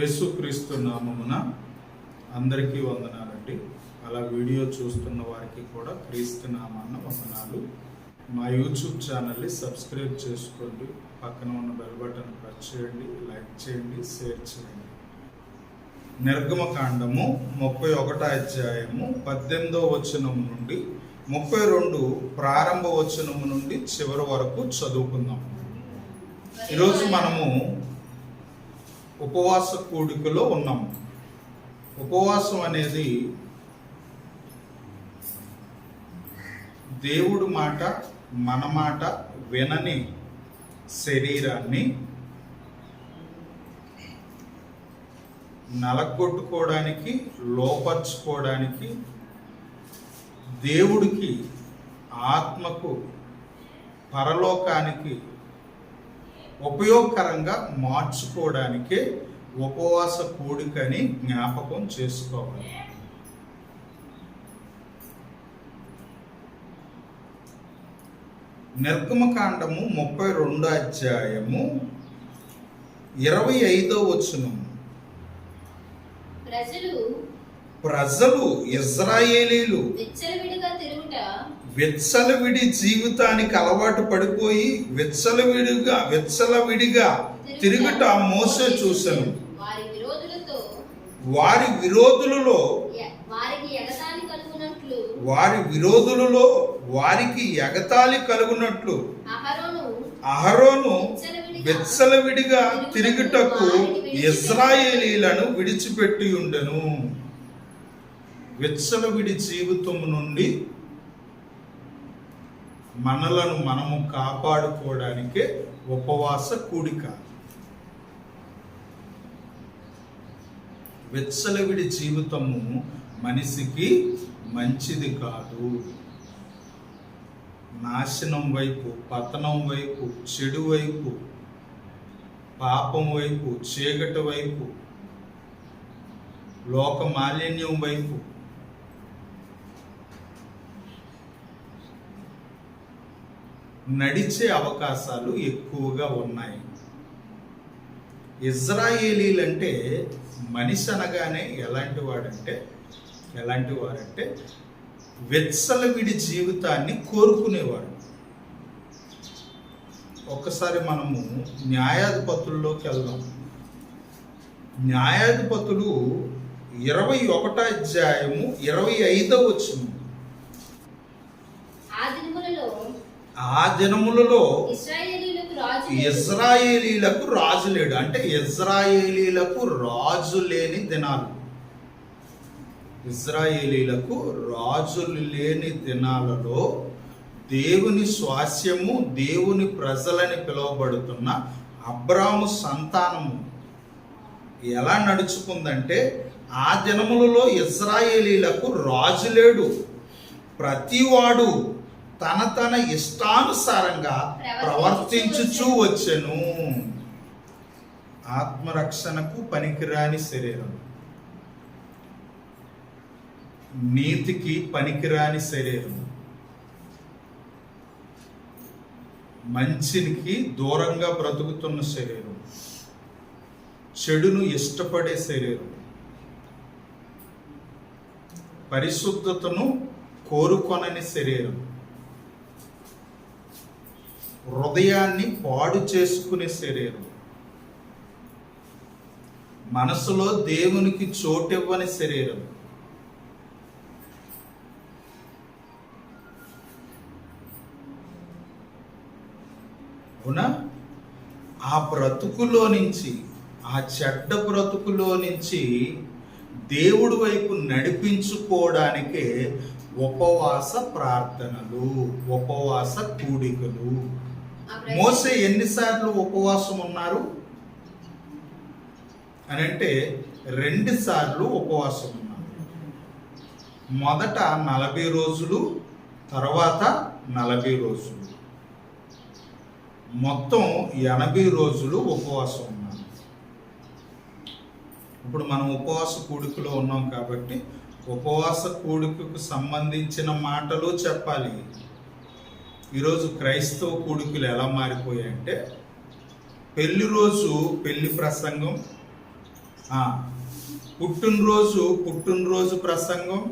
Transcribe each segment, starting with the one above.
యేసుక్రీస్తు నామమున అందరికీ వందనాలండి. అలా వీడియో చూస్తున్న వారికి కూడా క్రీస్తు నామాన్న వందనాలు. మా యూట్యూబ్ ఛానల్ని సబ్స్క్రైబ్ చేసుకోండి. పక్కన ఉన్న బెల్ బటన్ ప్రెస్ చేయండి లైక్ చేయండి షేర్ చేయండి. నిర్గమకాండము ముప్పై ఒకటో అధ్యాయము పద్దెనిమిదో వచనం నుండి ముప్పై రెండు ప్రారంభ వచనము నుండి చివరి వరకు చదువుకుందాం. ఈరోజు మనము ఉపవాస కూడికలో ఉన్నాము ఉపవాసం అనేది దేవుడు మాట మన మాట వినని శరీరాన్ని నలగొట్టుకోవడానికి లోపరుచుకోవడానికి దేవుడికి ఆత్మకు పరలోకానికి ఉపయోగకరంగా మార్చుకోవడానికే ఉపవాస కూడికని జ్ఞాపకం చేసుకోవాలి. నిర్గమకాండము ముప్పై రెండు అధ్యాయము ఇరవై ఐదో వచనం. ప్రజలు ప్రజలు ఇజ్రాయేలీలు విచ్చలవిడి జీవితానికి అలవాటు పడిపోయి విచ్చలవిడిగా విచ్చలవిడిగా తిరుగుట మోసే చూశాను వారి విరోధులలో వారి విరోధులలో వారికి ఎగతాళి కలుగునట్లు. అహరోను అహరోను విచ్చలవిడిగా తిరుగుటకు ఇజ్రాయేలీలను విడిచిపెట్టి ఉండెను విచ్చలవిడి జీవితం నుండి మనలను మనము కాపాడుకోవడానికే ఉపవాస కూడిక. వెచ్చలవిడి జీవితము మనిషికి మంచిది కాదు. నాశనం వైపు పతనం వైపు చెడు వైపు పాపం వైపు చీకటి వైపు లోక మాలిన్యం వైపు నడిచే అవకాశాలు ఎక్కువగా ఉన్నాయి. ఇజ్రాయేలీలంటే మనిషి అనగానే ఎలాంటి వాడంటే ఎలాంటి వారంటే వెచ్చలవిడి జీవితాన్ని కోరుకునేవాడు. ఒక్కసారి మనము న్యాయాధిపతుల్లోకి వెళ్దాం. న్యాయాధిపతులు ఇరవై ఒకటో అధ్యాయము ఇరవై ఐదవ వచ్చింది ఆ దినములలో ఆ లేడు. ఇజ్రాయేలీలకు రాజు లేడు. అంటే ఇజ్రాయేలీలకు రాజు లేని దినాలు. ఇజ్రాయేలీలకు రాజు లేని దినాలలో దేవుని స్వాస్యము దేవుని ప్రజలని పిలువబడుతున్న అబ్రాము సంతానము. ఎలా నడుచుకుందంటే ఆ దినములలో ఇజ్రాయేలీలకు రాజు లేడు. ప్రతివాడు తన తన ఇష్టానుసారంగా ప్రవర్తించుచూ వచ్చెను. ఆత్మరక్షణకు పనికిరాని శరీరం. నీతికి పనికిరాని శరీరం. మంచినికి దూరంగా బ్రతుకుతున్న శరీరం. చెడును ఇష్టపడే శరీరం. పరిశుద్ధతను కోరుకొనని శరీరం. హృదయాన్ని పాడు చేసుకునే శరీరం. మనసులో దేవునికి చోటివ్వని శరీరం. అవునా? ఆ బ్రతుకులో నుంచి ఆ చెడ్డ బ్రతుకులో నుంచి దేవుడి వైపు నడిపించుకోవడానికే ఉపవాస ప్రార్థనలు ఉపవాస కూడికలు. మోసే ఎన్నిసార్లు ఉపవాసం ఉన్నారు? అని అంటే రెండు సార్లు ఉపవాసం ఉన్నారు. మొదట నలభై రోజులు తర్వాత నలభై రోజులు. మొత్తం ఎనభై రోజులు ఉపవాసం ఉన్నారు. ఇప్పుడు మనం ఉపవాస కూడికలో ఉన్నాం కాబట్టి ఉపవాస కూడికకు సంబంధించిన మాటలు చెప్పాలి. ఈరోజు క్రైస్తవ కూడికలు ఎలా మారిపోయాయంటే పెళ్ళి రోజు పెళ్ళి ప్రసంగం పుట్టినరోజు పుట్టినరోజు ప్రసంగం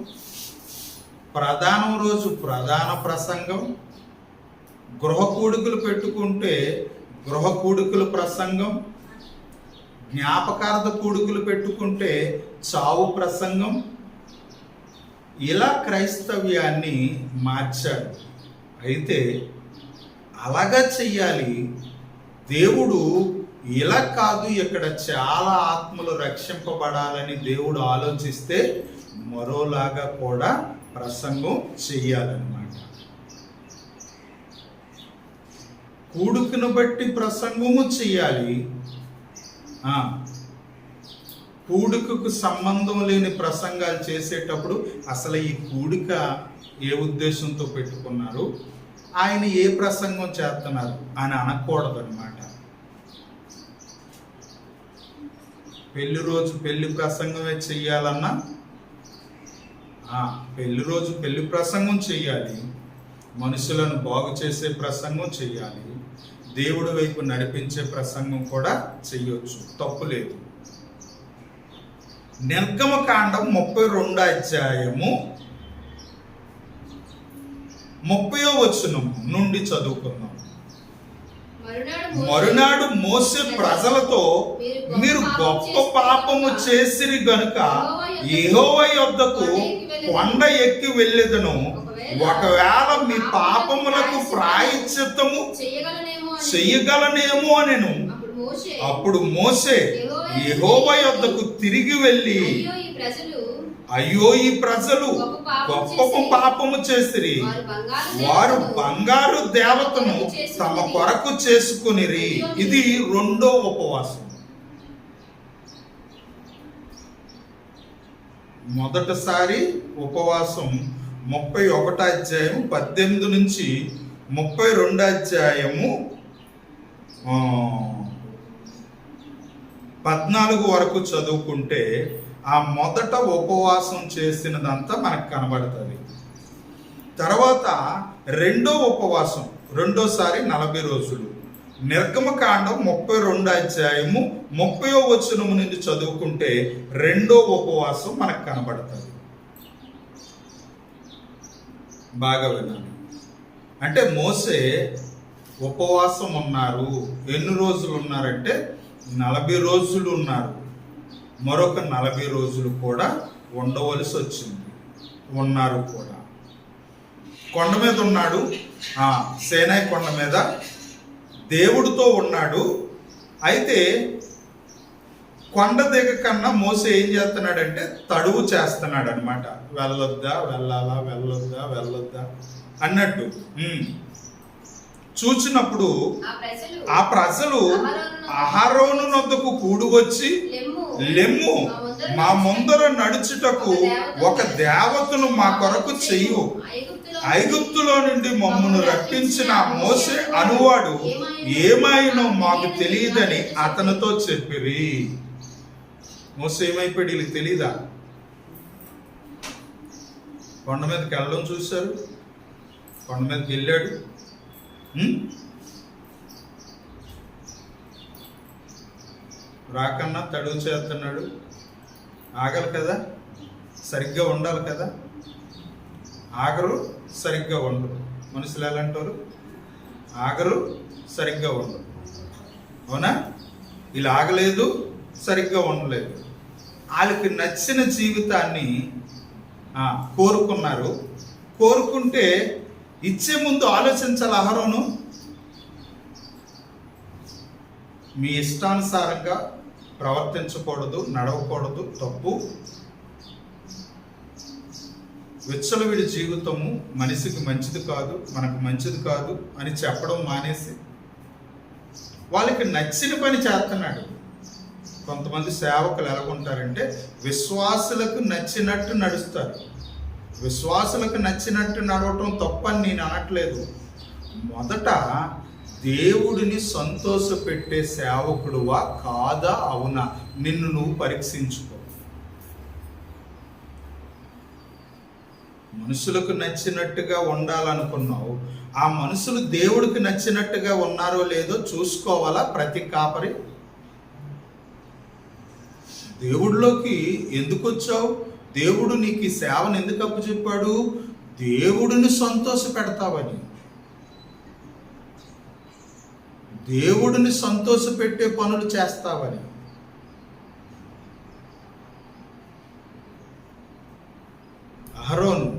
ప్రధానం రోజు ప్రధాన ప్రసంగం గృహ కూడుకులు పెట్టుకుంటే గృహ కూడుకుల ప్రసంగం జ్ఞాపకార్థ కూడుకులు పెట్టుకుంటే చావు ప్రసంగం ఇలా క్రైస్తవ్యాన్ని మార్చాడు. అయితే అలాగా చెయ్యాలి. దేవుడు ఇలా కాదు ఇక్కడ చాలా ఆత్మలు రక్షింపబడాలని దేవుడు ఆలోచిస్తే మరోలాగా కూడా ప్రసంగం చెయ్యాలన్నమాట. కూడుకును బట్టి ప్రసంగము చెయ్యాలి. కూడుకకు సంబంధం లేని ప్రసంగాలు చేసేటప్పుడు అసలు ఈ కూడిక ఏ ఉద్దేశంతో పెట్టుకున్నారు? ఆయన ఏ ప్రసంగం చేస్తున్నారు అని అనకూడదు అనమాట పెళ్ళి రోజు పెళ్ళి ప్రసంగమే చెయ్యాలన్నా ఆ, పెళ్ళి రోజు పెళ్ళి ప్రసంగం చెయ్యాలి. మనుషులను బాగు చేసే ప్రసంగం చెయ్యాలి. దేవుడి వైపు నడిపించే ప్రసంగం కూడా చెయ్యొచ్చు. తప్పు లేదు. నిర్గమకాండం ముప్పై రెండు అధ్యాయము ముప్పయో వచనం నుండి చదువుకుందాం. మరునాడు మోసే ప్రజలతో మీరు గొప్ప పాపము చేసిరి గనుక యెహోవ యొద్దకు కొండ ఎక్కి వెళ్ళేదను. ఒకవేళ మీ పాపములకు ప్రాయశ్చిత్తము చెయ్యగలనేమో అని అనెను. అప్పుడు మోసే యెహోవ యొద్దకు తిరిగి వెళ్ళి అయ్యో ఈ ప్రజలు గొప్ప పాపము చేసిరి. వారు బంగారు దేవతను తమ కొరకు చేసుకునిరి. ఇది రెండో ఉపవాసం. మొదటిసారి ఉపవాసం ముప్పై ఒకటో అధ్యాయం పద్దెనిమిది నుంచి ముప్పై రెండో అధ్యాయము పద్నాలుగు వరకు చదువుకుంటే ఆ మొదట ఉపవాసం చేసినదంతా మనకు కనబడుతుంది. తర్వాత రెండో ఉపవాసం రెండోసారి నలభై రోజులు. నిర్గమకాండం ముప్పై రెండు అధ్యాయము ముప్పయో వచనము నుండి చదువుకుంటే రెండో ఉపవాసం మనకు కనబడుతుంది. బాగా వినాలి అంటే మోసే ఉపవాసం ఉన్నారు. ఎన్ని రోజులు ఉన్నారంటే నలభై రోజులు ఉన్నారు. మరొక నలభై రోజులు కూడా ఉండవలసి వచ్చింది ఉన్నారు కూడా. కొండ మీద ఉన్నాడు. ఆ సేనాయి కొండ మీద దేవుడితో ఉన్నాడు. అయితే కొండ దిగ కన్నా మోస ఏం చేస్తున్నాడంటే తడువు చేస్తున్నాడు అనమాట వెళ్ళొద్దా వెళ్ళాలా వెళ్ళొద్దా వెళ్ళొద్దా అన్నట్టు. చూచినప్పుడు ఆ ప్రజలు ఆ ప్రజలు అహరోను నొద్దకు కూడి వచ్చి లెమ్ము మా ముందర నడుచుటకు ఒక దేవతను మా కొరకు చెయ్యు. ఐగుప్తులో నుండి మమ్మను రప్పించిన మోసే అనువాడు ఏమైనా మాకు తెలియదని అతనితో చెప్పిరి. మోసే ఏమైపోయాడు? వీళ్ళకి తెలీదా? కొండ మీదకి వెళ్ళడం చూశారు? కొండ మీదకి వెళ్ళాడు? రాకన్నా తడువు చేస్తున్నాడు. ఆగలి కదా? సరిగ్గా ఉండాలి కదా? ఆగరు సరిగ్గా ఉండరు మనుషులు ఎలా అంటారు ఆగరు సరిగ్గా ఉండరు అవునా? వీళ్ళు ఆగలేదు సరిగ్గా ఉండలేదు. వాళ్ళకి నచ్చిన జీవితాన్ని కోరుకున్నారు. కోరుకుంటే ఇచ్చే ముందు ఆలోచించాలి ఆహారంను మీ ఇష్టానుసారంగా ప్రవర్తించకూడదు నడవకూడదు తప్పు. విచ్చలవిడి జీవితము మనిషికి మంచిది కాదు మనకు మంచిది కాదు అని చెప్పడం మానేసి వాళ్ళకి నచ్చిన పని చేస్తున్నాడు. కొంతమంది సేవకులు ఎలాగుంటారంటే విశ్వాసులకు నచ్చినట్టు నడుస్తారు. విశ్వాసులకు నచ్చినట్టు నడవటం తప్పని నేను అనట్లేదు. మొదట దేవుడిని సంతోషపెట్టే సేవకుడువా? కాదా? అవునా? నిన్ను నువ్వు పరీక్షించుకో. మనుషులకు నచ్చినట్టుగా ఉండాలనుకున్నావు. ఆ మనుషులు దేవుడికి నచ్చినట్టుగా ఉన్నారో లేదో చూసుకోవాలా ప్రతి కాపరి? దేవుడిలోకి ఎందుకు వచ్చావు? దేవుడు నీకు ఈ సేవను ఎందుకు అప్పచెప్పాడు? దేవుడిని సంతోష పెడతావని దేవుడిని సంతోషపెట్టే పనులు చేస్తావని. అహరోన్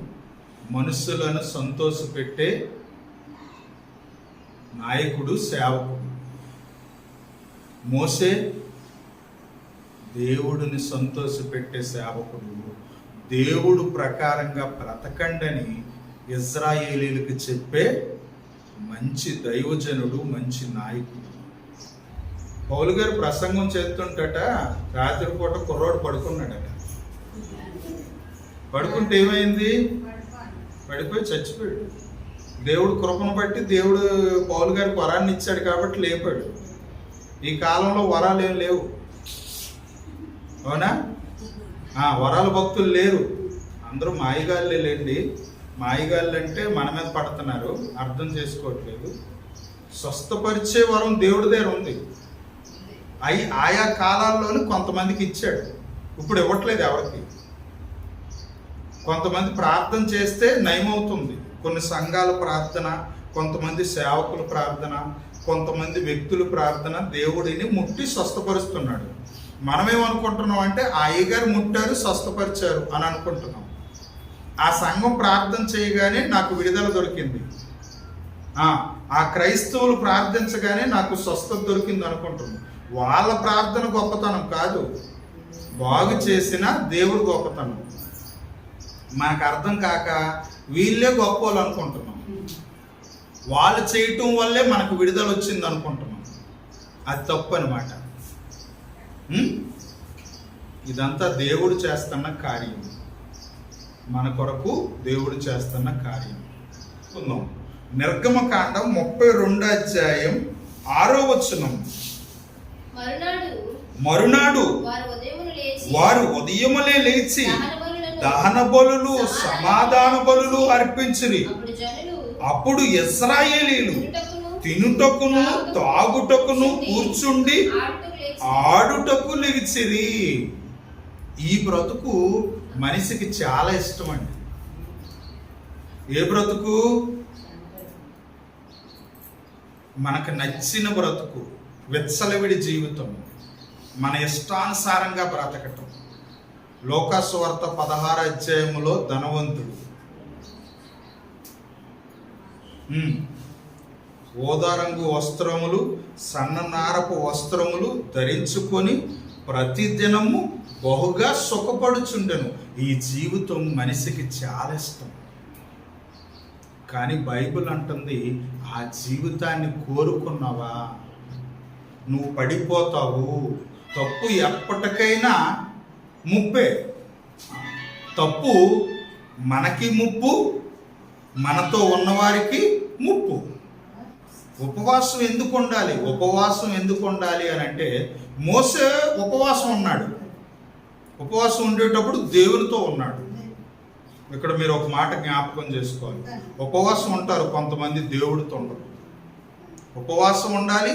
మనుషులను సంతోషపెట్టే నాయకుడు సేవకుడు. మోసే దేవుడిని సంతోషపెట్టే సేవకుడు. దేవుడు ప్రకారంగా బ్రతకండని ఇజ్రాయేలీలకు చెప్పే మంచి దైవజనుడు మంచి నాయకుడు. పౌలు గారు ప్రసంగం చేస్తుంటట రాత్రిపూట కుర్రోడు పడుకున్నాడట. పడుకుంటే ఏమైంది? పడిపోయి చచ్చిపోయాడు. దేవుడు కృపను బట్టి దేవుడు పౌలు గారికి వరాన్ని ఇచ్చాడు కాబట్టి లేపాడు. ఈ కాలంలో వరాలు ఏం లేవు. అవునా? ఆ, వరాల భక్తులు లేరు. అందరూ మాయగాళ్ళే లేండి. మాయగాళ్ళు అంటే మన మీద పడుతున్నారు అర్థం చేసుకోవట్లేదు. స్వస్థపరిచే వరం దేవుడి దగ్గర ఉంది. అయి ఆయా కాలాల్లోనే కొంతమందికి ఇచ్చాడు. ఇప్పుడు ఇవ్వట్లేదు ఎవరికి. కొంతమంది ప్రార్థన చేస్తే నయమవుతుంది. కొన్ని సంఘాల ప్రార్థన కొంతమంది సేవకుల ప్రార్థన కొంతమంది వ్యక్తుల ప్రార్థన దేవుడిని ముట్టి స్వస్థపరుస్తున్నాడు. మనమేమనుకుంటున్నాం అంటే అయ్యగారు ముట్టారు స్వస్థపరిచారు అని అనుకుంటున్నాం. ఆ సంఘం ప్రార్థన చేయగానే నాకు విడుదల దొరికింది. ఆ, క్రైస్తవులు ప్రార్థించగానే నాకు స్వస్థత దొరికింది అనుకుంటుంది. వాళ్ళ ప్రార్థన గొప్పతనం కాదు. బాగు చేసిన దేవుడు గొప్పతనం. మనకు అర్థం కాక వీళ్ళే గొప్ప వాళ్ళు అనుకుంటున్నాం. వాళ్ళు చేయటం వల్లే మనకు విడుదల వచ్చింది అనుకుంటున్నాం. అది తప్పు అనమాట ఇదంతా దేవుడు చేస్తున్న కార్యం. మన కొరకు దేవుడు చేస్తున్న కార్యం. చూద్దాం నిర్గమకాండం ముప్పై రెండు అధ్యాయం ఆరో వచనం. మరునాడు వారు ఉదయములే లేచి దహన బలులు సమాధాన బలులు అర్పించిరి. అప్పుడు ఇస్రాయేలీలు తినుటకును తాగుటకును కూర్చుండి ఆడుటకు లేచిరి. ఈ బ్రతుకు మనిషికి చాలా ఇష్టం అండి. ఏ బ్రతుకు? మనకు నచ్చిన బ్రతుకు విచ్చలవిడి జీవితం మన ఇష్టానుసారంగా బ్రతకటం. లోకాసువార్త పదహారు అధ్యాయములో ధనవంతుడు. ఓదారంగు వస్త్రములు సన్ననారపు వస్త్రములు ధరించుకొని ప్రతిదినము బహుగా సుఖపడుచుండెను. ఈ జీవితం మనిషికి చాలా ఇష్టం. కానీ బైబిల్ అంటుంది ఆ జీవితాన్ని కోరుకున్నావా? నువ్వు పడిపోతావు. తప్పు ఎప్పటికైనా ముప్పే. తప్పు మనకి ముప్పు మనతో ఉన్నవారికి ముప్పు. ఉపవాసం ఎందుకు ఉండాలి? ఉపవాసం ఎందుకు ఉండాలి అని అంటే మోసే ఉపవాసం ఉన్నాడు. ఉపవాసం ఉండేటప్పుడు దేవునితో ఉన్నాడు. ఇక్కడ మీరు ఒక మాట జ్ఞాపకం చేసుకోవాలి. ఉపవాసం ఉంటారు కొంతమంది దేవుడితో ఉండరు. ఉపవాసం ఉండాలి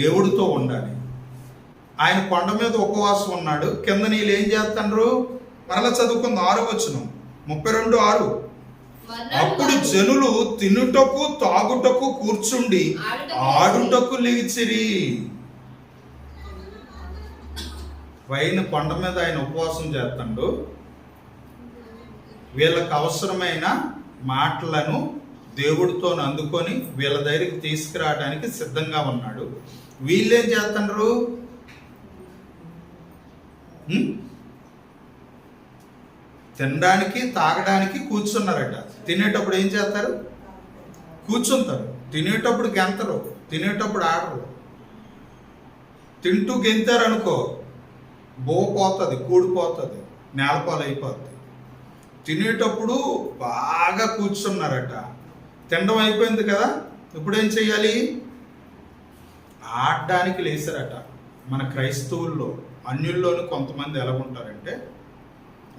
దేవుడితో ఉండాలి. ఆయన కొండ మీద ఉపవాసం ఉన్నాడు. కింద నీళ్ళు ఏం చేస్తుండ్రు? మరలా చదువుకుంది. ఆరు వచ్చును ముప్పై రెండు ఆరు. అప్పుడు జనులు తినుటకు తాగుటకు కూర్చుండి ఆడుటకు లేచిరి. పైన కొండ మీద ఆయన ఉపవాసం చేస్తాడు. వీళ్ళకు అవసరమైన మాటలను దేవుడితో అందుకొని వీళ్ళ దగ్గరికి తీసుకురావడానికి సిద్ధంగా ఉన్నాడు. వీళ్ళేం చేస్తుండ్రు? తినడానికి తాగడానికి కూర్చున్నారట. తినేటప్పుడు ఏం చేస్తారు? కూర్చుంటారు. తినేటప్పుడు గెంతరు తినేటప్పుడు ఆడరు. తింటూ గెంతారు బోపోతుంది బో పోతుంది కూడిపోతుంది నేలపాలు అయిపోతుంది తినేటప్పుడు బాగా కూర్చున్నారట. తినడం అయిపోయింది కదా ఇప్పుడు ఏం చెయ్యాలి? ఆడడానికి లేచారట మన క్రైస్తవుల్లో అన్యుల్లోని కొంతమంది ఎలా ఉంటారంటే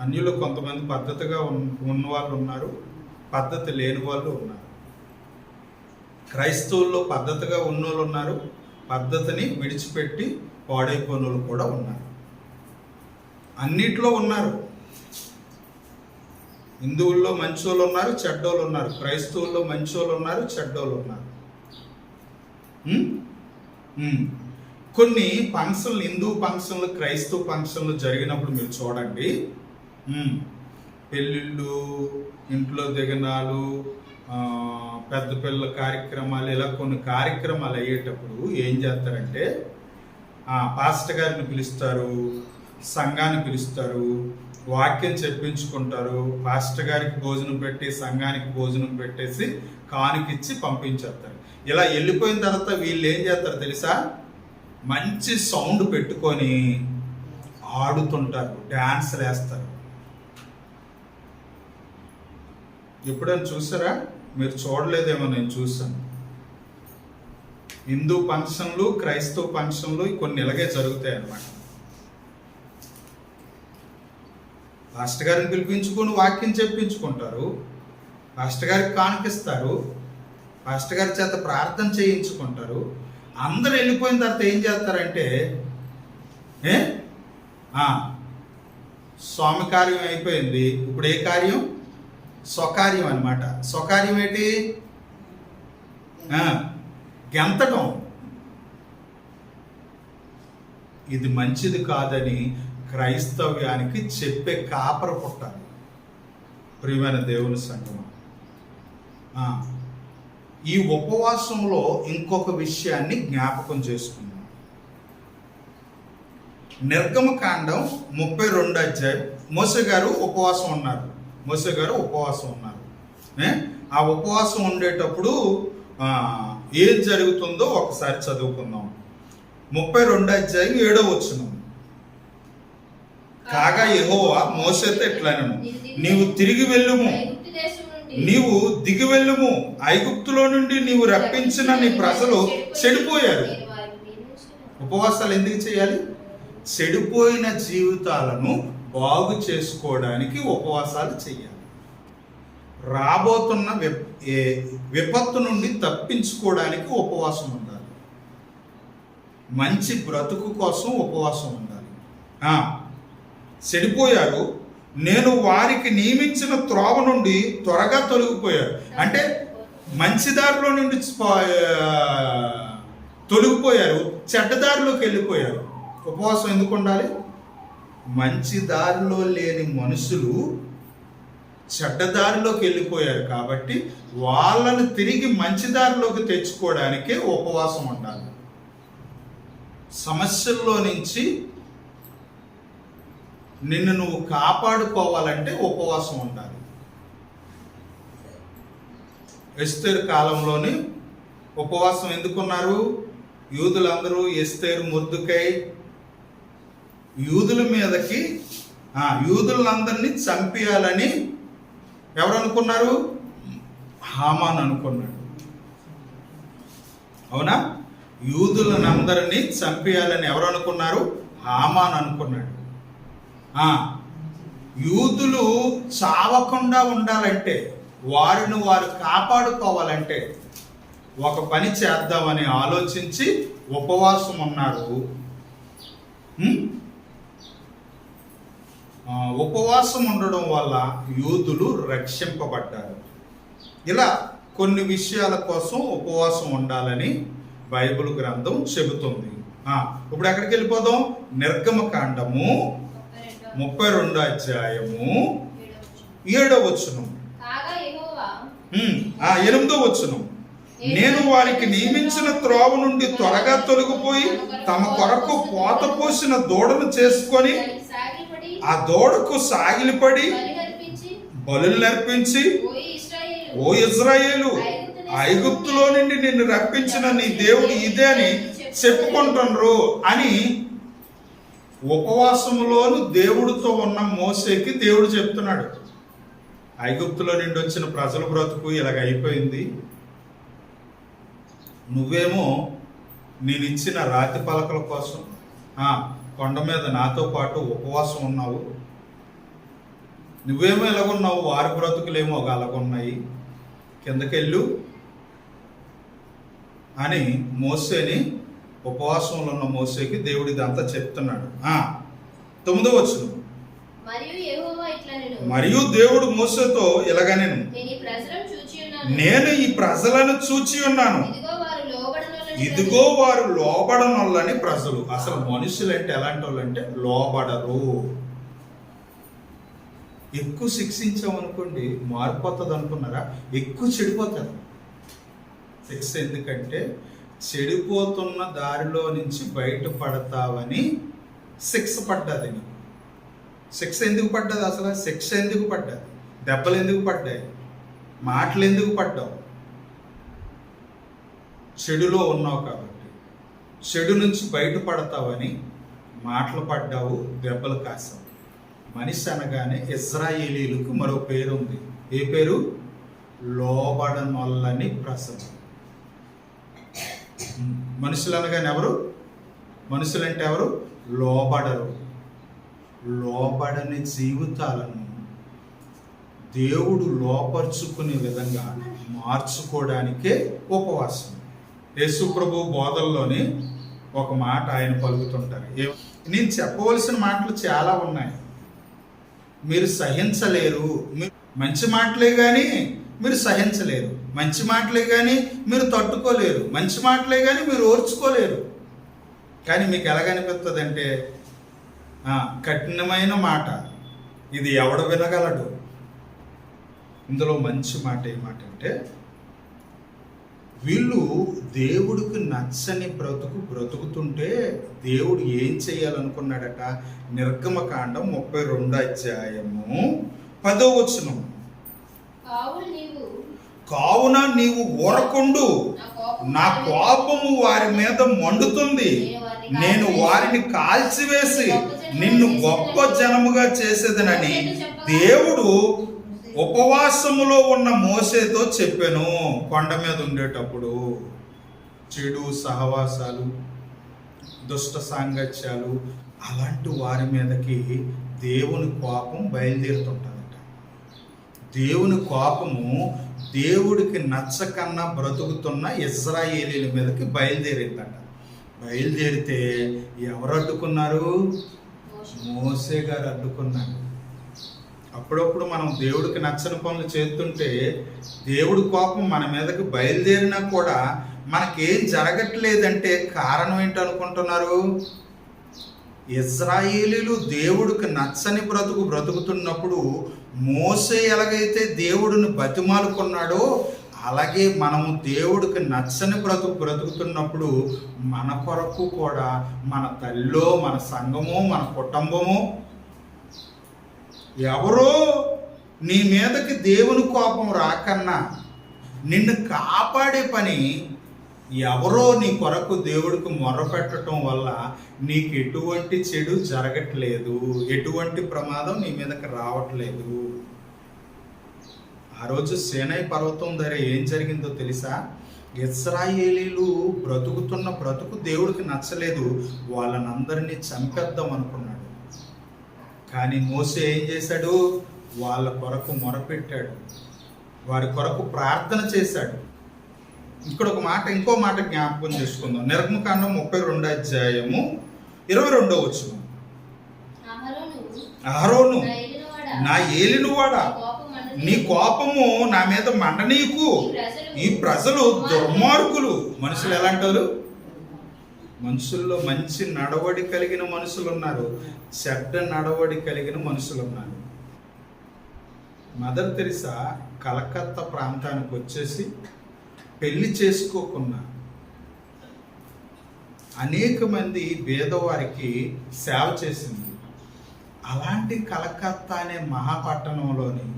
అన్యులు కొంతమంది పద్ధతిగా ఉన్న ఉన్న వాళ్ళు ఉన్నారు పద్ధతి లేని వాళ్ళు ఉన్నారు. క్రైస్తవుల్లో పద్ధతిగా ఉన్నోళ్ళు ఉన్నారు పద్ధతిని విడిచిపెట్టి పాడైపోయిన వాళ్ళు కూడా ఉన్నారు. అన్నిట్లో ఉన్నారు. హిందువుల్లో మంచోళ్ళు ఉన్నారు చెడ్డోళ్ళు ఉన్నారు. క్రైస్తవుల్లో మంచోళ్ళు ఉన్నారు చెడ్డోళ్ళు ఉన్నారు. కొన్ని ఫంక్షన్లు హిందూ ఫంక్షన్లు క్రైస్తవ ఫంక్షన్లు జరిగినప్పుడు మీరు చూడండి. పెళ్ళిళ్ళు ఇంట్లో దిగనాలు పెద్ద పిల్లల కార్యక్రమాలు ఇలా కొన్ని కార్యక్రమాలు అయ్యేటప్పుడు ఏం చేస్తారంటే పాస్టర్ గారిని పిలుస్తారు. సంఘాన్ని పిలుస్తారు వాక్యం చెప్పించుకుంటారు పాస్టర్ గారికి భోజనం పెట్టి సంఘానికి భోజనం పెట్టేసి కానుకిచ్చి పంపించేస్తారు. ఇలా వెళ్ళిపోయిన తర్వాత వీళ్ళు ఏం చేస్తారు తెలుసా? మంచి సౌండ్ పెట్టుకొని ఆడుతుంటారు డ్యాన్స్ వేస్తారు ఎప్పుడైనా చూసారా? మీరు చూడలేదేమో నేను చూసాను హిందూ ఫంక్షన్లు క్రైస్తవ ఫంక్షన్లు కొన్ని ఇలాగే జరుగుతాయి అన్నమాట పాస్టర్ గారిని పిలిపించుకొని వాక్యం చెప్పించుకుంటారు. పాస్టర్ గారికి కానిపిస్తారు పాస్టర్ గారి చేత ప్రార్థన చేయించుకుంటారు. అందరు వెళ్ళిపోయిన తర్వాత ఏం చేస్తారంటే ఏ? స్వామి కార్యం అయిపోయింది. ఇప్పుడు ఏ కార్యం? స్వకార్యం అన్నమాట. స్వకార్యం ఏంటి? గెంతటం. ఇది మంచిది కాదని క్రైస్తవ్యానికి చెప్పే కాపర పుట్టాలి ప్రియమైన దేవుని సంగమం ఈ ఉపవాసంలో ఇంకొక విషయాన్ని జ్ఞాపకం చేసుకుందాం. నిర్గమకాండం ముప్పై రెండు అధ్యాయం. మోస గారు ఉపవాసం ఉన్నారు. మోస గారు ఉపవాసం ఉన్నారు. ఆ ఉపవాసం ఉండేటప్పుడు ఏం జరుగుతుందో ఒకసారి చదువుకుందాం. ముప్పై రెండు అధ్యాయం ఏడో వచ్చినాం కాగా యహోవా మోసతో ఎట్లనను? నీవు తిరిగి వెళ్ళుము. నీవు దిగి వెళ్ళుము. ఐగుప్తులో నుండి నీవు రప్పించిన నీ ప్రజలు చెడిపోయారు. ఉపవాసాలు ఎందుకు చేయాలి? చెడిపోయిన జీవితాలను బాగు చేసుకోవడానికి ఉపవాసాలు చేయాలి. రాబోతున్న విప్- ఏ- విపత్తు నుండి తప్పించుకోవడానికి ఉపవాసం ఉండాలి. మంచి బ్రతుకు కోసం ఉపవాసం ఉండాలి. చెడిపోయారు. నేను వారికి నియమించిన త్రోవ నుండి త్వరగా తొలగిపోయారు. అంటే మంచి దారిలో నుండి తొలగిపోయారు చెడ్డదారిలోకి వెళ్ళిపోయారు. ఉపవాసం ఎందుకు ఉండాలి? మంచి దారిలో లేని మనుషులు చెడ్డదారిలోకి వెళ్ళిపోయారు కాబట్టి వాళ్ళను తిరిగి మంచి దారిలోకి తెచ్చుకోవడానికే ఉపవాసం ఉండాలి. సమస్యల్లో నుంచి నిన్ను నువ్వు కాపాడుకోవాలంటే ఉపవాసం ఉండాలి. ఎస్తేరు కాలంలోని ఉపవాసం ఎందుకున్నారు? యూదులందరూ ఎస్తేరు ముద్దుకై యూదుల మీదకి యూదులందరినీ చంపేయాలని ఎవరు అనుకున్నారు హామాన్ అనుకున్నాడు. అవునా? యూదులందరినీ చంపేయాలని ఎవరు అనుకున్నారు హామాన్ అనుకున్నాడు. యూతులు యూదులు చావకుండా ఉండాలంటే వారిని వారు కాపాడుకోవాలంటే ఒక పని చేద్దామని ఆలోచించి ఉపవాసం ఉన్నారు. ఉపవాసం ఉండడం వల్ల యూదులు రక్షింపబడ్డారు. ఇలా కొన్ని విషయాల కోసం ఉపవాసం ఉండాలని బైబిల్ గ్రంథం చెబుతుంది. ఇప్పుడు ఎక్కడికి వెళ్ళిపోదాం? నిర్గమకాండము ముప్పై రెండు అధ్యాయము. ఏడో వచ్చును ఆ ఎనిమిదో వచ్చును నేను వారికి నియమించిన త్రోవ నుండి త్వరగా తొలగిపోయి తమ కొరకు పోత పోసిన దూడను చేసుకొని ఆ దూడకు సాగిలిపడి బలి అర్పించి నర్పించి ఓ ఇజ్రాయేలు ఐగుప్తులో నుండి నిన్ను రప్పించిన నీ దేవుడు ఇదే అని చెప్పుకుంటున్నారు అని ఉపవాసములోను దేవుడితో ఉన్న మోసేకి దేవుడు చెప్తున్నాడు. ఐగుప్తులో నుండి వచ్చిన ప్రజల బ్రతుకు ఇలాగ అయిపోయింది. నువ్వేమో నేను ఇచ్చిన రాతి పలకల కోసం కొండ మీద నాతో పాటు ఉపవాసం ఉన్నావు. నువ్వేమో ఎలాగున్నావు? వారి బ్రతుకులేమో ఒక అలాగున్నాయి కిందకెళ్ళు అని మోసేని ఉపవాసంలో ఉన్న మోసేకి దేవుడు ఇదంతా చెప్తున్నాడు. ఆ, తొమ్మిదో వచ్చును మరియు దేవుడు మోసతో ఇలాగనెను నేను ఈ ప్రజలను చూచి ఉన్నాను. నేను ఈ ప్రజలను చూచి ఉన్నాను. ఇదిగో వారు లోబడనొల్లని ప్రజలు అసలు మనుషులు అంటే ఎలాంటి వాళ్ళు అంటే లోబడరు. ఎక్కువ శిక్షించాం అనుకోండి మారిపోతుంది అనుకున్నారా ఎక్కువ చెడిపోతారు. శిక్ష ఎందుకంటే చెడిపోతున్న దారిలో నుంచి బయటపడతావని శిక్ష పడ్డది నీకు. శిక్ష ఎందుకు పడ్డది అసలు? శిక్ష ఎందుకు పడ్డది? దెబ్బలు ఎందుకు పడ్డాయి? మాటలు ఎందుకు పడ్డావు? చెడులో ఉన్నావు కాబట్టి. చెడు నుంచి బయటపడతావని మాటలు పడ్డావు దెబ్బలు కాసావు మనిషి అనగానే ఇజ్రాయేలీలకు మరో పేరు ఉంది. ఏ పేరు? లోబడనొల్లని ప్రసవం మనుషులు అనగానే ఎవరు? మనుషులంటే ఎవరు? లోబడరు. లోబడని జీవితాలను దేవుడు లోపరుచుకునే విధంగా మార్చుకోవడానికే ఉపవాసం. యేసుప్రభు బోధల్లోని ఒక మాట ఆయన పలుకుతుంటారు. ఏ- నేను చెప్పవలసిన మాటలు చాలా ఉన్నాయి. మీరు సహించలేరు. మంచి మాటలే కానీ మీరు సహించలేరు. మంచి మాటలే కానీ మీరు తట్టుకోలేరు. మంచి మాటలే కానీ మీరు ఓర్చుకోలేరు. కానీ మీకు ఎలాగనిపిస్తుంది అంటే కఠినమైన మాట. ఇది ఎవడు వినగలడు? ఇందులో మంచి మాట ఏమాటంటే వీళ్ళు దేవుడికి నచ్చని బ్రతుకు బ్రతుకుతుంటే దేవుడు ఏం చేయాలనుకున్నాడట? నిర్గమకాండం ముప్పై రెండు అధ్యాయము పదో వచనము. కావున నీవు ఊరకుండు. నా కోపం నా కోపము వారి మీద మండుతుంది. నేను వారిని కాల్చివేసి నిన్ను గొప్ప జనముగా చేసేదనని దేవుడు ఉపవాసములో ఉన్న మోసేతో చెప్పాను కొండ మీద ఉండేటప్పుడు. చెడు సహవాసాలు దుష్ట సాంగత్యాలు అలాంటి వారి మీదకి దేవుని కోపం బయలుదేరుతుంటుందట దేవుని కోపము దేవుడికి నచ్చకన్నా బ్రతుకుతున్న ఇజ్రాయేలీల మీదకి బయలుదేరిందంట. బయలుదేరితే ఎవరు అడ్డుకున్నారు మోసే గారు అడ్డుకున్నారు. అప్పుడప్పుడు మనం దేవుడికి నచ్చని పనులు చేస్తుంటే దేవుడి కోపం మన మీదకి బయలుదేరినా కూడా మనకేం జరగట్లేదంటే కారణం ఏంటనుకుంటున్నారు ఇజ్రాయేలీలు దేవుడికి నచ్చని బ్రతుకు బ్రతుకుతున్నప్పుడు మోసే ఎలాగైతే దేవుడిని బతిమాలుకున్నాడో అలాగే మనము దేవుడికి నచ్చని బ్రతుకు బ్రతుకుతున్నప్పుడు మన కొరకు కూడా మన తల్లో మన సంఘము మన కుటుంబము ఎవరో నీ మీదకి దేవుని కోపం రాకన్నా నిన్ను కాపాడే పని ఎవరో నీ కొరకు దేవుడికి మొరపెట్టడం వల్ల నీకు ఎటువంటి చెడు జరగట్లేదు. ఎటువంటి ప్రమాదం నీ మీదకి రావట్లేదు. ఆ రోజు సేనై పర్వతం దగ్గర ఏం జరిగిందో తెలుసా? ఇస్రాయేలీలు బ్రతుకుతున్న బ్రతుకు దేవుడికి నచ్చలేదు. వాళ్ళనందరినీ చంపేద్దాం అనుకున్నాడు. కానీ మోసే ఏం చేశాడు? వాళ్ళ కొరకు మొరపెట్టాడు. వారి కొరకు ప్రార్థన చేశాడు. ఇక్కడ ఒక మాట ఇంకో మాట జ్ఞాపకం చేసుకుందాం. నిర్మకాండం ముప్పై రెండు అధ్యాయము ఇరవై రెండో వచ్చిన అహరోను నా ఏలినవాడా, నీ కోపము నా మీద మండనీకు ఈ ప్రజలు ఈ ప్రజలు దుర్మార్గులు. మనుషులు ఎలాంటారు మనుషుల్లో మంచి నడవడి కలిగిన మనుషులు ఉన్నారు. చెడ్డ నడవడి కలిగిన మనుషులు ఉన్నారు. మదర్ తెరిసా కలకత్తా ప్రాంతానికి వచ్చేసి పెళ్ళి చేసుకోకున్నా అనేక మంది పేదవారికి సేవ చేసింది. అలాంటి కలకత్తా అనే మహాపట్టణంలోని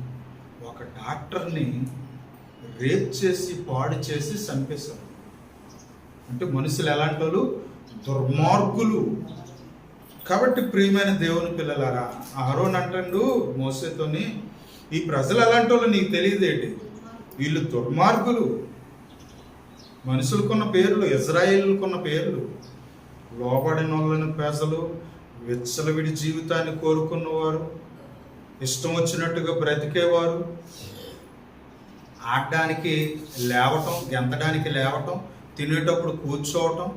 ఒక డాక్టర్ని రేప్ చేసి పాడు చేసి చంపేశారు. అంటే మనుషులు ఎలాంటి వాళ్ళు దుర్మార్గులు. కాబట్టి ప్రియమైన దేవుని పిల్లలారా ఆరో అంటాడు మోసేతోని ఈ ప్రజలు ఎలాంటి వాళ్ళు నీకు తెలియదేంటి? వీళ్ళు దుర్మార్గులు. మనుషులకున్న పేర్లు ఇజ్రాయిల్కున్న పేర్లు లోబడిన వాళ్ళని ప్రజలు విచ్చలవిడి జీవితాన్ని కోరుకున్నవారు ఇష్టం వచ్చినట్టుగా బ్రతికేవారు ఆడడానికి లేవటం గెంతడానికి లేవటం తినేటప్పుడు కూర్చోవటం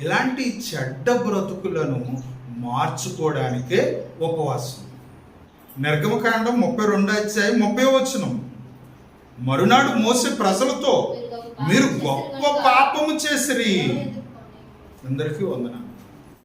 ఇలాంటి చెడ్డ బ్రతుకులను మార్చుకోవడానికే ఉపవాసం. నిర్గమకాండం ముప్పై రెండు అధ్యాయం ముప్పై వచ్చినం మరునాడు మోసే ప్రజలతో మీరు గొప్ప పాపము చేసిరి. అందరికీ వందనాలు.